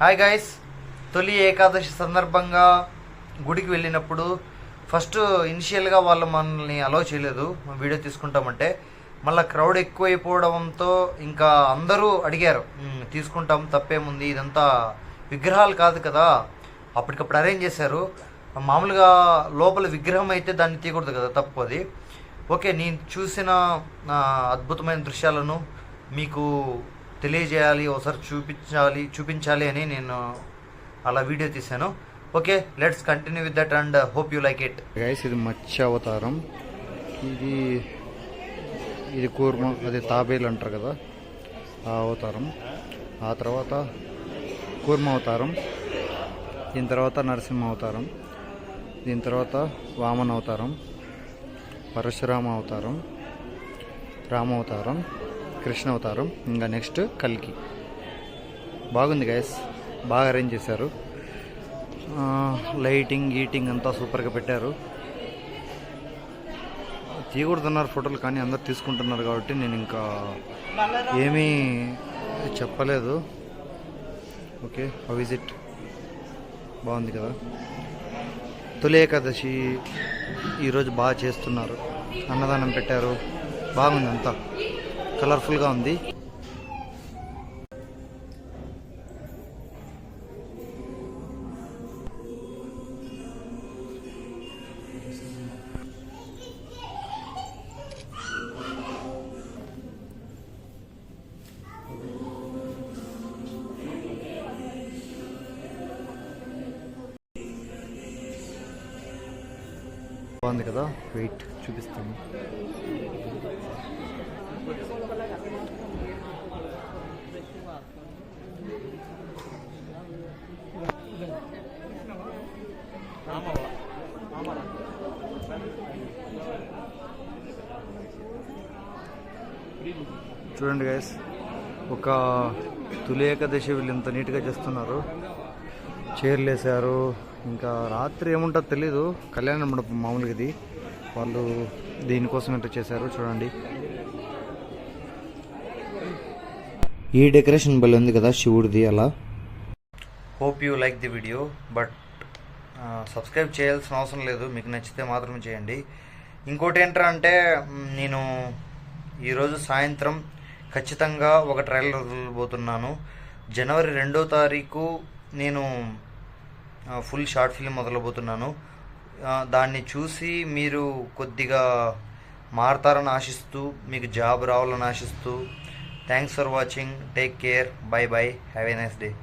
Hi guys తొలి ఏకాదశి సందర్భంగా గుడికి వెళ్ళినప్పుడు ఫస్ట్ ఇనిషియల్గా వాళ్ళు మనల్ని అలో చేయలేదు. వీడియో తీసుకుంటామంటే మళ్ళీ క్రౌడ్ ఎక్కువైపోవడంతో ఇంకా అందరూ అడిగారు తీసుకుంటాం తప్పేముంది? ఇదంతా విగ్రహాలు కాదు కదా. అప్పటికప్పుడు అరేంజ్ చేశారు. మామూలుగా లోపల విగ్రహం అయితే దాన్ని తీయకూడదు కదా తప్పు అది ఓకే నేను చూసిన అద్భుతమైన దృశ్యాలను మీకు తెలియజేయాలి ఒకసారి చూపించాలి చూపించాలి అని నేను అలా వీడియో తీశాను. Okay let's continue with that and hope you like it. Guys ఇది మత్స్య అవతారం. ఇది ఇది కూర్మ అది తాబేలు అంటారు కదా ఆ అవతారం. ఆ తర్వాత కూర్మ అవతారం దీని తర్వాత నరసింహ అవతారం దీని తర్వాత వామన్ అవతారం పరశురామ అవతారం రామ అవతారం కృష్ణ అవతారం ఇంకా నెక్స్ట్ కల్కి. బాగుంది గైస్ బాగా అరేంజ్ చేశారు. లైటింగ్ గీటింగ్ అంతా సూపర్గా పెట్టారు. తీయకూడదన్నారు ఫోటోలు కానీ అందరు తీసుకుంటున్నారు కాబట్టి నేను ఇంకా ఏమీ చెప్పలేదు. ఓకే విజిట్ బాగుంది కదా. తొలి ఏకాదశి ఈరోజు బాగా చేస్తున్నారు. అన్నదానం పెట్టారు. బాగుంది అంతా. కలర్ఫుల్గా ఉంది. బాగుంది కదా? వెయిట్ చూపిస్తాను. చూడండి గైస్ ఒక తులి ఏకాదశి వీళ్ళు ఇంత నీట్గా చేస్తున్నారు. చైర్లు వేసారు ఇంకా రాత్రి ఏముంటుందో తెలీదు. కళ్యాణ మండపం మామూలుగా ఇది. వాళ్ళు దీనికోసం ఇంత చేశారు చూడండి. ఈ డెకరేషన్ భలే ఉంది కదా శివుడిది అలా? Hope you like the video but subscribe చేయాల్సిన అవసరం లేదు మీకు నచ్చితే మాత్రమే చేయండి. ఇంకోటి ఏంటంటే అంటే నేను ఈరోజు సాయంత్రం ఖచ్చితంగా ఒక ట్రైలర్ వదలబోతున్నాను జనవరి రెండో తారీఖు నేను ఫుల్ షార్ట్ ఫిల్మ్ మొదలబోతున్నాను దాన్ని చూసి మీరు కొద్దిగా మారతారని ఆశిస్తూ మీకు జాబ్ రావాలని ఆశిస్తూ Thanks for watching. Take care. Bye bye. Have a nice day.